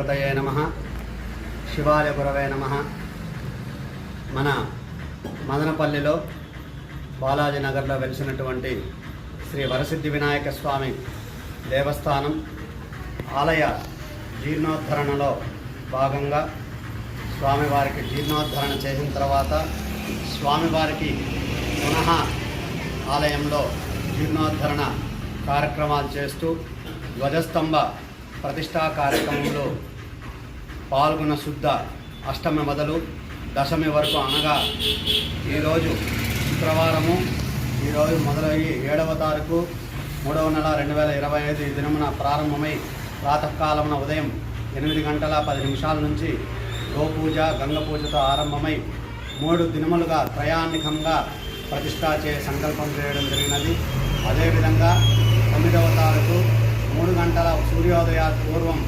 గణపతయే నమ శివాయ గురవే నమ. మన మదనపల్లిలో బాలాజీ నగర్లో వెలిసినటువంటి శ్రీ వరసిద్ధి వినాయక స్వామి దేవస్థానం ఆలయ జీర్ణోద్ధరణలో భాగంగా స్వామివారికి జీర్ణోద్ధరణ చేసిన తర్వాత స్వామివారికి పునః ఆలయంలో జీర్ణోద్ధరణ కార్యక్రమాలు చేస్తూ ధ్వజస్తంభ ప్రతిష్టా కార్యక్రమంలో పాల్గొన్న శుద్ధ అష్టమి మొదలు దశమి వరకు అనగా ఈరోజు శుక్రవారము. ఈరోజు మొదలయ్యి ఏడవ తారీఖు మూడవ నెల రెండు వేల ఇరవై ఐదు. ఈ దినమున ప్రారంభమై ప్రాతకాలమున ఉదయం ఎనిమిది గంటల పది నిమిషాల నుంచి గోపూజ గంగ పూజతో ఆరంభమై మూడు దినములుగా త్రయాణికంగా ప్రతిష్టా చే సంకల్పం చేయడం జరిగినది. అదేవిధంగా తొమ్మిదవ తారీఖు మూడు గంటల సూర్యోదయ పూర్వం